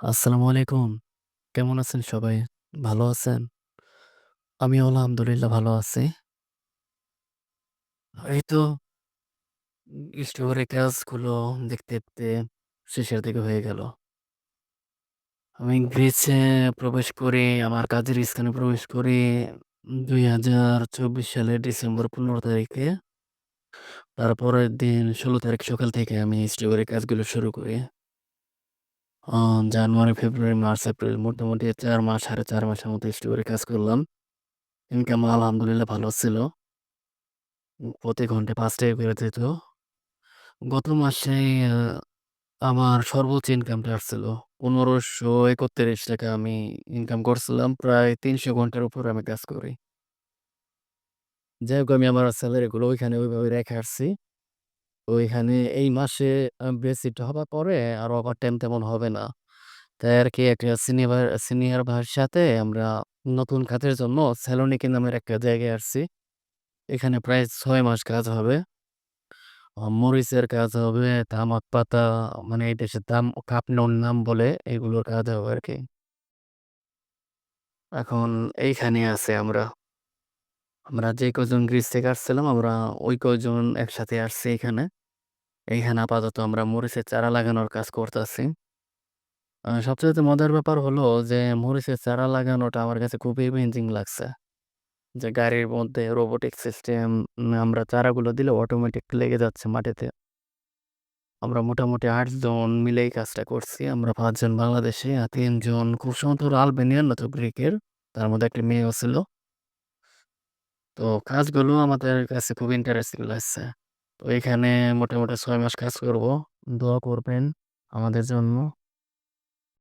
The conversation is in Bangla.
আসসালামু আলাইকুম। কেমন আছেন সবাই? ভালো আছেন? আমি আলহামদুলিল্লাহ ভালো আছি। এই তো উম স্টোরের কাজগুলো দেখতে, দেখতে শেষের দিকে হয়ে গেল। আমি গ্রিসে প্রবেশ করি, আমার কাজের স্থানে প্রবেশ করি ২০২৪ সালের ডিসেম্বর ১৫ তারিখে। তারপরের দিন ১৬ তারিখ সকাল থেকে আমি স্টোরের কাজগুলো শুরু করি। জানুয়ারি, ফেব্রুয়ারি, মার্চ, এপ্রিল মোটামুটি চার মাস, সাড়ে চার মাসের মতো স্টোরে কাজ করলাম। ইনকাম আলহামদুলিল্লাহ ভালো ছিল। প্রতি ঘন্টায় ৳৫ করে দিত। গত মাসে আমার সর্বোচ্চ ইনকামটা আসছিল ৳১৫৩১ আমি ইনকাম করছিলাম। প্রায় ৩০০ ঘণ্টার উপরে আমি কাজ করি। যাই হোক আমি আমার স্যালারিগুলো ওইখানে ওইভাবে রেখে আসছি। ওইখানে এই মাসে আ বেসিক হবার পরে আর ওভারটাইম তেমন হবে না। তাই আরকি একটা সিনিভার সিনিয়র ভাইয়ের সাথে আমরা নতুন কাজের জন্য সেলোনিকি নামের একটা জায়গায় আসছি। এখানে প্রায় ৬ মাস কাজ হবে। মরিচের কাজ হবে, তামাক পাতা মানে এই দেশে তাম কাপনন নাম বলে এগুলোর কাজ হবে আরকি। এখন এইখানে আছি আমরা। আমরা যে কজন গ্রিস থেকে আসছিলাম, আমরা ওই কয়জন একসাথে আসছি এখানে। এইখানে আপাতত আমরা মরিচের চারা লাগানোর কাজ করতাছি। সবচেয়ে মজার ব্যাপার হলো যে মরিচের চারা লাগানোটা আমার কাছে খুবই অ্যামেজিং লাগছে। যে গাড়ির মধ্যে রোবোটিক সিস্টেম আমরা চারাগুলো দিলে অটোমেটিক লেগে যাচ্ছে মাটিতে। আমরা মোটামুটি ৮ জন মিলে এই কাজটা করছি। আমরা পাঁচজন বাংলাদেশে আর ৩ জন খুব সম্ভবত আলবেনিয়ান নয়তো গ্রিকের। তার মধ্যে একটি মেয়েও ছিল। তো কাজগুলো আমাদের কাছে খুব ইন্টারেস্টিং লাগছে। তো এখানে মোটামুটি ছয় মাস কাজ করব। দোয়া করবেন আমাদের জন্য।